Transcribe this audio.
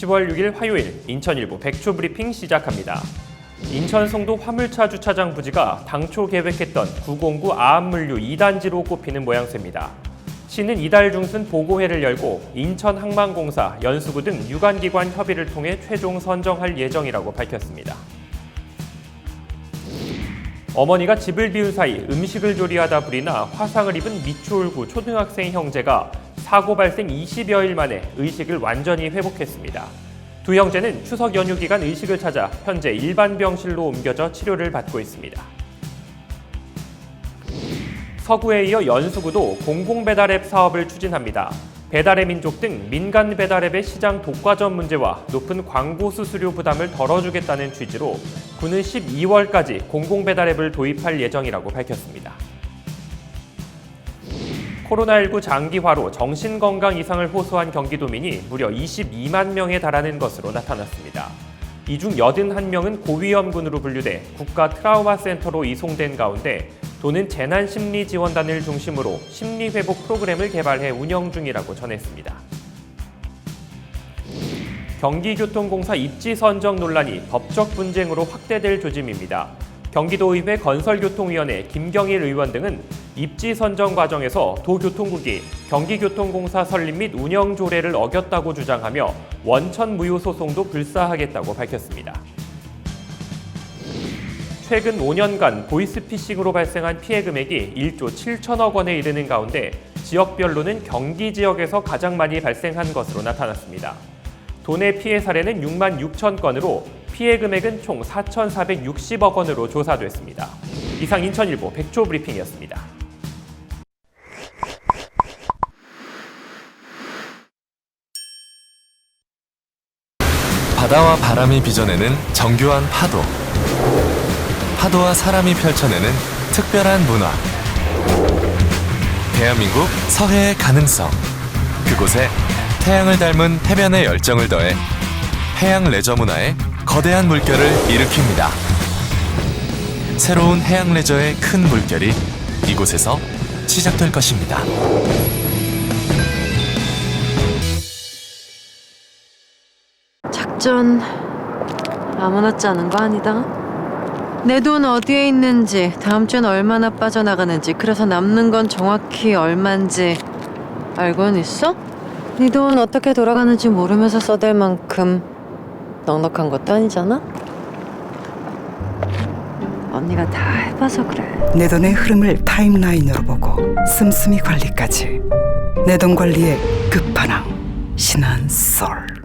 10월 6일 화요일 인천일보 백초 브리핑 시작합니다. 인천 송도 화물차 주차장 부지가 당초 계획했던 909 아암물류 2단지로 꼽히는 모양새입니다. 시는 이달 중순 보고회를 열고 인천항만공사, 연수구 등 유관기관 협의를 통해 최종 선정할 예정이라고 밝혔습니다. 어머니가 집을 비운 사이 음식을 조리하다 불이 나 화상을 입은 미추홀구 초등학생 형제가 사고 발생 20여 일 만에 의식을 완전히 회복했습니다. 두 형제는 추석 연휴 기간 의식을 찾아 현재 일반 병실로 옮겨져 치료를 받고 있습니다. 서구에 이어 연수구도 공공배달앱 사업을 추진합니다. 배달의 민족 등 민간 배달앱의 시장 독과점 문제와 높은 광고 수수료 부담을 덜어주겠다는 취지로 구는 12월까지 공공배달앱을 도입할 예정이라고 밝혔습니다. 코로나19 장기화로 정신건강 이상을 호소한 경기도민이 무려 22만 명에 달하는 것으로 나타났습니다. 이 중 81명은 고위험군으로 분류돼 국가 트라우마 센터로 이송된 가운데 도는 재난 심리 지원단을 중심으로 심리 회복 프로그램을 개발해 운영 중이라고 전했습니다. 경기교통공사 입지 선정 논란이 법적 분쟁으로 확대될 조짐입니다. 경기도의회 건설교통위원회 김경일 의원 등은 입지 선정 과정에서 도교통국이 경기교통공사 설립 및 운영 조례를 어겼다고 주장하며 원천 무효 소송도 불사하겠다고 밝혔습니다. 최근 5년간 보이스피싱으로 발생한 피해 금액이 1조 7천억 원에 이르는 가운데 지역별로는 경기 지역에서 가장 많이 발생한 것으로 나타났습니다. 도내 피해 사례는 6만 6천 건으로 피해 금액은 총 4,460억 원으로 조사됐습니다. 이상 인천일보 백조 브리핑이었습니다. 바다와 바람이 빚어내는 정교한 파도. 파도와 사람이 펼쳐내는 특별한 문화. 대한민국 서해의 가능성. 그곳에 태양을 닮은 해변의 열정을 더해 해양 레저 문화의 거대한 물결을 일으킵니다. 새로운 해양 레저의 큰 물결이 이곳에서 시작될 것입니다. 작전 아무렇지 않은 거 아니다. 내 돈 어디에 있는지, 다음 주엔 얼마나 빠져나가는지, 그래서 남는 건 정확히 얼만지 알고는 있어? 네 돈 어떻게 돌아가는지 모르면서 써댈 만큼 넉넉한 것도 아니잖아? 언니가 다 해봐서 그래. 내 돈의 흐름을 타임라인으로 보고 씀씀이 관리까지 내 돈 관리의 끝판왕 신한솔